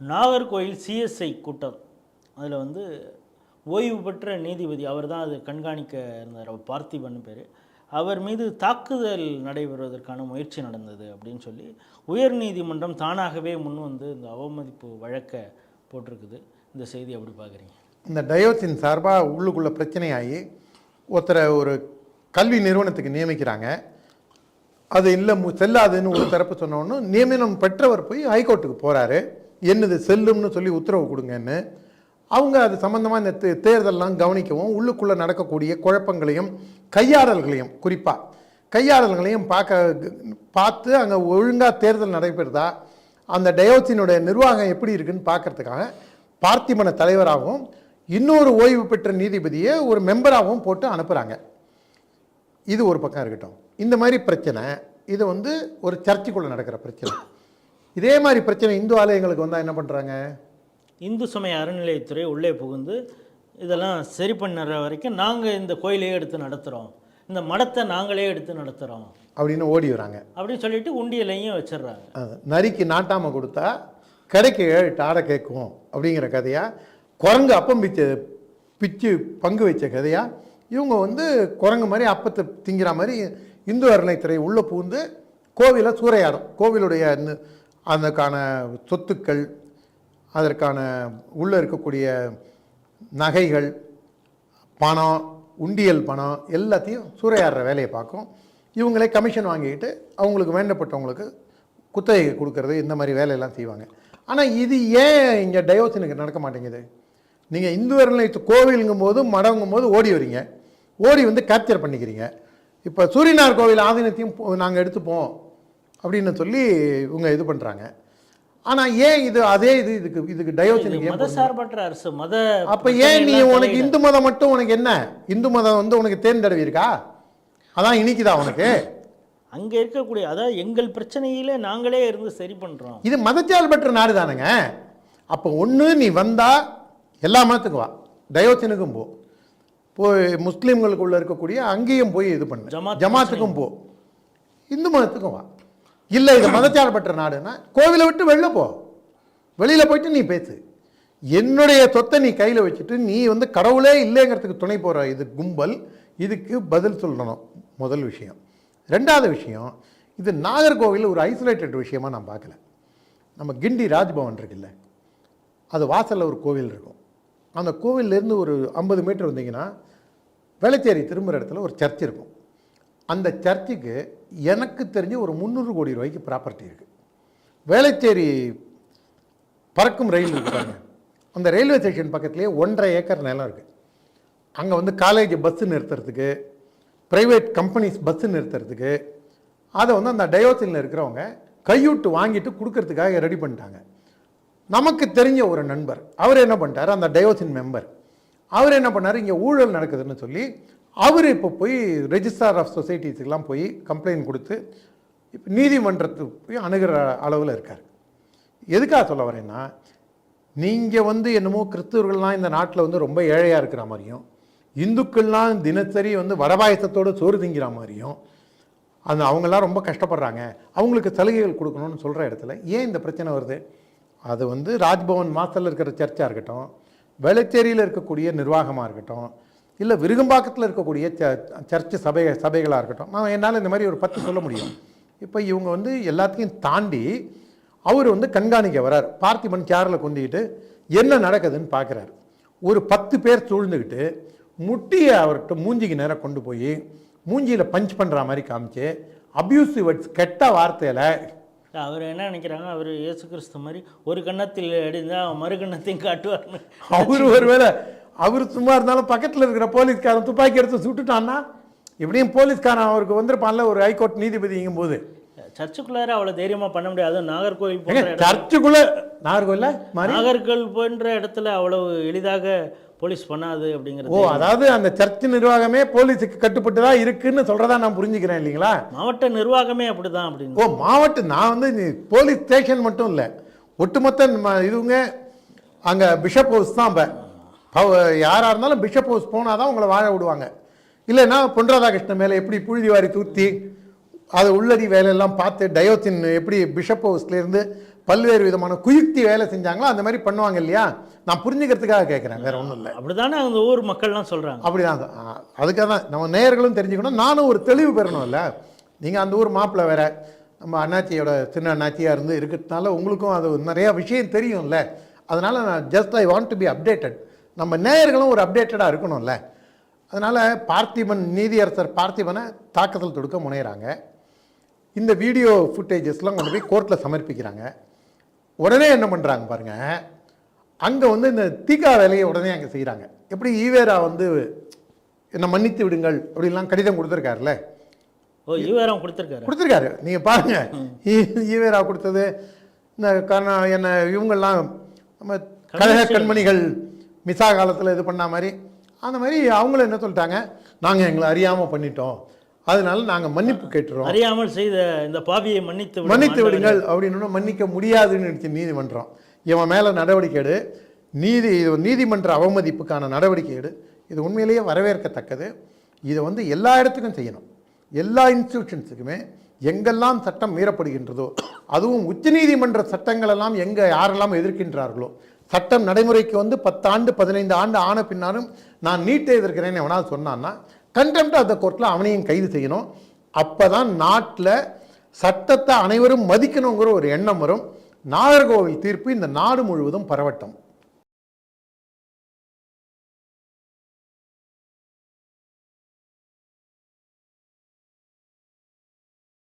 Nagercoil CSI கூட்டம். அதில் வந்து ஓய்வு பெற்ற நீதிபதி அவர் தான் அது கண்காணிக்க இருந்தார். அவர் பார்த்திபன் பேர். அவர் மீது தாக்குதல் நடைபெறுவதற்கான முயற்சி நடந்தது அப்படின்னு சொல்லி உயர்நீதிமன்றம் தானாகவே முன் வந்து இந்த அவமதிப்பு வழக்கை போட்டிருக்குது. இந்த செய்தி அப்படி பார்க்குறீங்க? இந்த டயோசின் சார்பாக உள்ளுக்குள்ள பிரச்சனையாகி ஒருத்தரை ஒரு கல்வி நிறுவனத்துக்கு நியமிக்கிறாங்க. அது இல்லை மு- செல்லாதுன்னு ஒரு தரப்பு சொன்னோன்னு நியமனம் பெற்றவர் போய் ஹைகோர்ட்டுக்கு போகிறாரு என்னது செல்லும்னு சொல்லி உத்தரவு கொடுங்கன்னு. அவங்க அது சம்மந்தமாக இந்த தே- தேர்தல்லாம் கவனிக்கவும் உள்ளுக்குள்ளே நடக்கக்கூடிய குழப்பங்களையும் கையாடல்களையும் குறிப்பாக கையாடல்களையும் பார்க்க பார்த்து அங்கே ஒழுங்காக தேர்தல் நடைபெறுதா அந்த டயோசினுடைய நிர்வாகம் எப்படி இருக்குன்னு பார்க்கறதுக்காக பார்த்திமன தலைவராகவும் இன்னொரு ஓய்வு பெற்ற நீதிபதியை ஒரு மெம்பராகவும் போட்டு அனுப்புகிறாங்க இது ஒரு பக்கம் இருக்கட்டும். இந்த மாதிரி பிரச்சனை இது வந்து ஒரு சர்ச்சைக்குள்ளே நடக்கிற பிரச்சனை. இதே மாதிரி பிரச்சனை இந்து ஆலயங்களுக்கு வந்தால் என்ன பண்ணுறாங்க இந்து சமய அறநிலையத்துறை உள்ளே புகுந்து இதெல்லாம் சரி பண்ணுற வரைக்கும் நாங்கள் இந்த கோயிலையே எடுத்து நடத்துகிறோம் இந்த மடத்தை நாங்களே எடுத்து நடத்துகிறோம் அப்படின்னு ஓடி வராங்க. அப்படின்னு சொல்லிட்டு உண்டியலையும் வச்சிடுறாங்க. நரிக்கு நாட்டாமல் கொடுத்தா கடைக்கு ஏழு ஆடை கேட்கும் அப்படிங்கிற கதையா? குரங்கு அப்பம் பிச்சு பிச்சு பங்கு வச்ச கதையா? இவங்க வந்து குரங்கு மாதிரி அப்பத்தை திங்கிற மாதிரி இந்து அறநிலைத்துறை உள்ளே புகுந்து கோவிலை சூறையாடும். கோவிலுடைய அதற்கான சொத்துக்கள் அதற்கான உள்ளே இருக்கக்கூடிய நகைகள் பணம் உண்டியல் பணம் எல்லாத்தையும் சூறையாடுற வேலையை பார்க்கும். இவங்களே கமிஷன் வாங்கிக்கிட்டு அவங்களுக்கு வேண்டப்பட்டவங்களுக்கு குத்தகை கொடுக்கறது இந்த மாதிரி வேலையெல்லாம் செய்வாங்க. ஆனால் இது ஏன் இங்கே டயோசினுக்கு நடக்க மாட்டேங்குது? நீங்கள் இந்து அறநிலையத்து கோவிலுங்கும் போது மடங்கும் போது ஓடி வரீங்க. ஓடி வந்து கேப்சர் பண்ணிக்கிறீங்க. இப்போ சூரியனார் கோவில் ஆதீனத்தையும் நாங்கள் எடுத்துப்போம். அப்படின்னு சொல்லி இவங்க இது பண்ணுறாங்க ஆனால் ஏன் இது அதே இது இதுக்கு இதுக்கு டயோசினுக்கு மத சார்பற்ற அரசு மத அப்ப ஏன் நீ உனக்கு இந்து மதம் மட்டும் உனக்கு என்ன? இந்து மதம் வந்து உனக்கு தேர்ந்தடவி இருக்கா? அதான் இனிக்குதா உனக்கு? அங்க இருக்கக்கூடிய அதாவது எங்கள் பிரச்சனையில நாங்களே இருந்து சரி பண்றோம். இது மதச்சார்பற்ற நாடு தானுங்க. அப்போ ஒன்று நீ வந்தா எல்லா மதத்துக்கும் வா. டயோசினுக்கும் போ. போய் முஸ்லீம்களுக்குள்ள இருக்கக்கூடிய அங்கேயும் போய் இது பண்ணு. ஜமாத் ஜமாத்துக்கும் போ. இந்து மதத்துக்கும் வா. இல்லை இது மதச்சார்பற்ற நாடுன்னா கோவிலை விட்டு வெளில போ. வெளியில் போயிட்டு நீ பேசு. என்னுடைய சொத்தை நீ கையில் வச்சுட்டு நீ வந்து கடவுளே இல்லைங்கிறதுக்கு துணை போகிற இது கும்பல் இதுக்கு பதில் சொல்லணும் முதல் விஷயம். ரெண்டாவது விஷயம் இது நாகர்கோவில் ஒரு ஐசோலேட்டட் விஷயமாக நான் பார்க்கல. நம்ம கிண்டி ராஜ்பவன் இருக்குல்ல அது வாசலில் ஒரு கோவில் இருக்கும். அந்த கோவில்லேருந்து ஒரு ஐம்பது மீட்டர் வந்தீங்கன்னா வேளச்சேரி திரும்புகிற இடத்துல ஒரு சர்ச் இருக்கும். அந்த சர்ச்சுக்கு எனக்கு தெரிஞ்சு ஒரு முந்நூறு கோடி ரூபாய்க்கு ப்ராப்பர்ட்டி இருக்குது வேளச்சேரி பறக்கும் ரயில் இருக்காங்க அந்த ரயில்வே ஸ்டேஷன் பக்கத்துலேயே ஒன்றரை ஏக்கர் நிலம் இருக்குது அங்கே வந்து காலேஜ் பஸ்ஸு நிறுத்துறதுக்கு ப்ரைவேட் கம்பெனிஸ் பஸ்ஸு நிறுத்துறதுக்கு அதை வந்து அந்த டயோசிலில் இருக்கிறவங்க கையூட்டு வாங்கிட்டு கொடுக்கறதுக்காக ரெடி பண்ணிட்டாங்க. நமக்கு தெரிஞ்ச ஒரு நண்பர் அவர் என்ன பண்ணிட்டார்? அந்த டயோசின் மெம்பர் அவர் என்ன பண்ணார்? இங்கே ஊழல் நடக்குதுன்னு சொல்லி அவர் இப்போ போய் ரெஜிஸ்ட்ரார் ஆஃப் சொசைட்டிஸுக்கெலாம் போய் கம்ப்ளைண்ட் கொடுத்து இப்போ நீதிமன்றத்துக்கு போய் அணுகிற அளவில் இருக்கார். எதுக்காக சொல்ல வரேன்னா நீங்கள் வந்து என்னமோ கிறிஸ்தவர்கள்லாம் இந்த நாட்டில் வந்து ரொம்ப ஏழையாக இருக்கிற மாதிரியும் இந்துக்கள்லாம் தினசரி வந்து வரபாயசத்தோடு சோறு திங்கிற மாதிரியும் அந்த அவங்கெல்லாம் ரொம்ப கஷ்டப்படுறாங்க. அவங்களுக்கு சலுகைகள் கொடுக்கணும்னு சொல்கிற இடத்துல ஏன் இந்த பிரச்சனை வருது? அது வந்து ராஜ்பவன் மாஸ்டரில் இருக்கிற சர்ச்சாக இருக்கட்டும் வெளச்சேரியில் இருக்கக்கூடிய நிர்வாகமாக இருக்கட்டும் இல்லை விருகம்பாக்கத்தில் இருக்கக்கூடிய சர்ச்சு சபை சபைகளாக இருக்கட்டும். நான் என்னால் இந்த மாதிரி ஒரு பத்து சொல்ல முடியும். இப்போ இவங்க வந்து எல்லாத்தையும் தாண்டி அவர் வந்து கண்காணிக்க வரார். பார்த்திபன் சேரில் கொண்டுக்கிட்டு என்ன நடக்குதுன்னு பார்க்குறாரு ஒரு பத்து பேர் சூழ்ந்துக்கிட்டு முட்டியை அவர்கிட்ட மூஞ்சிக்கு நேராக கொண்டு போய் மூஞ்சியில் பஞ்ச் பண்ணுற மாதிரி காமிச்சு அப்யூசிவ் வேர்ட்ஸ் கெட்ட வார்த்தையில் அவர் என்ன நினைக்கிறாங்க அவர் இயேசு கிறிஸ்து மாதிரி ஒரு கன்னத்தில் அடிந்தா மறு கன்னத்தையும் காட்டுவார்னு. அவர் ஒருவேளை அவர் சும்மா இருந்தாலும் பக்கத்தில் இருக்கிற போலீஸ்காரன் துப்பாக்கி எடுத்து சுட்டுட்டான்னா இப்படியும் போலீஸ்காரன் அவருக்கு வந்திருப்பான்ல ஒரு ஹைகோர்ட் நீதிபதிங்கும் போது சர்ச்சுக்குள்ளார அவ்வளவு தைரியமா பண்ண முடியாது. நாகர்கோவில் சர்ச்சுக்குள்ள நாகர்கோயில்ல மாதிரி நாகர்கோவில் போன்ற இடத்துல அவ்வளவு எளிதாக போலீஸ் பண்ணாது ஓ அப்படிங்கிறது அதாவது அந்த சர்ச் நிர்வாகமே போலீஸுக்கு கட்டுப்பட்டு தான் இருக்குன்னு சொல்றதா நான் புரிஞ்சுக்கிறேன் இல்லைங்களா? மாவட்ட நிர்வாகமே அப்படிதான் அப்படின்னு ஓ மாவட்டம் நான் வந்து போலீஸ் ஸ்டேஷன் மட்டும் இல்லை ஒட்டுமொத்த இதுவுங்க அங்கே பிஷப் ஹவுஸ் தான் இப்போ யாராக இருந்தாலும் பிஷப் ஹவுஸ் போனால் தான் உங்களை வாழ விடுவாங்க. இல்லைன்னா பொன் ராதாகிருஷ்ணன் மேலே எப்படி புழுதி வாரி தூத்தி அது உள்ளடி வேலையெல்லாம் பார்த்து டயோத்தின் எப்படி பிஷப் ஹவுஸ்லேருந்து பல்வேறு விதமான குயுக்தி வேலை செஞ்சாங்களோ அந்த மாதிரி பண்ணுவாங்க இல்லையா? நான் புரிஞ்சுக்கிறதுக்காக கேட்குறேன் வேற ஒன்றும் இல்லை. அப்படிதானே அந்த ஊர் மக்கள்லாம் சொல்றாங்க. அப்படிதான் அதுக்காக தான் நம்ம நேயர்களும் தெரிஞ்சுக்கணும். நானும் ஒரு தெளிவு பெறணும்ல நீங்கள் அந்த ஊர் மாப்பிள்ளை வேற நம்ம அண்ணாச்சியோட சின்ன அண்ணாச்சியாக இருந்து இருக்கிறதுனால உங்களுக்கும் அது நிறையா விஷயம் தெரியும்ல. அதனால் நான் just I want to be updated நம்ம நேயர்களும் ஒரு அப்டேட்டடாக இருக்கணும்ல. அதனால் பார்த்திபன் நீதியரசர் பார்த்திபனை தாக்குதல் தொடுக்க முனைகிறாங்க இந்த வீடியோ ஃபுட்டேஜஸ்லாம் கொண்டு போய் கோர்ட்டில் சமர்ப்பிக்கிறாங்க. உடனே என்ன பண்ணுறாங்க பாருங்க. அங்கே வந்து இந்த தீகா வேலையை உடனே அங்கே செய்கிறாங்க எப்படி ஈவேரா வந்து என்னை மன்னித்து விடுங்கள் அப்படிலாம் கடிதம் கொடுத்துருக்காருல்ல. ஓ ஈவேரம் கொடுத்துருக்காரு. கொடுத்துருக்காரு. நீங்கள் பாருங்க. ஈ- ஈவேரா கொடுத்தது இந்த கர்ணா என்ன இவங்கெல்லாம் நம்ம கழக கண்மணிகள் மிசா காலத்தில் இது பண்ண மாதிரி. அந்த மாதிரி அவங்களும் என்ன சொல்லிட்டாங்க? நாங்கள் எங்களை அறியாமல் பண்ணிட்டோம். அதனால நாங்கள் மன்னிப்பு கேட்டுறோம். அறியாமல் செய்த இந்த பாவியை மன்னித்து மன்னித்து. விடுங்கள் அப்படின்னு மன்னிக்க முடியாதுன்னு நினைச்சு நீதிமன்றம். இவன் மேலே நடவடிக்கை எடு. நீதி இது நீதிமன்ற அவமதிப்புக்கான நடவடிக்கை எடு. இது உண்மையிலேயே வரவேற்கத்தக்கது. இதை வந்து எல்லா இடத்துக்கும் செய்யணும். எல்லா இன்ஸ்டிடியூஷன்ஸுக்குமே எங்கெல்லாம் சட்டம் மீறப்படுகின்றதோ அதுவும் உச்சநீதிமன்ற சட்டங்கள் எல்லாம் எங்கே யாரெல்லாம் எதிர்க்கின்றார்களோ சட்டம் நடைமுறைக்கு வந்து பத்தாண்டு பதினைந்து ஆண்டு ஆன பின்னாலும் நான் நீட்டை எதிர்க்கிறேன்னு எவனாவது சொன்னான்னா கண்டெம்ட் ஆஃப் த கோர்ட்டில் அவனையும் கைது செய்யணும். அப்போ தான் நாட்டில் சட்டத்தை அனைவரும் மதிக்கணுங்கிற ஒரு எண்ணம் வரும். நாகர்கோவில் தீர்ப்பு இந்த நாடு முழுவதும் பரவட்டும்.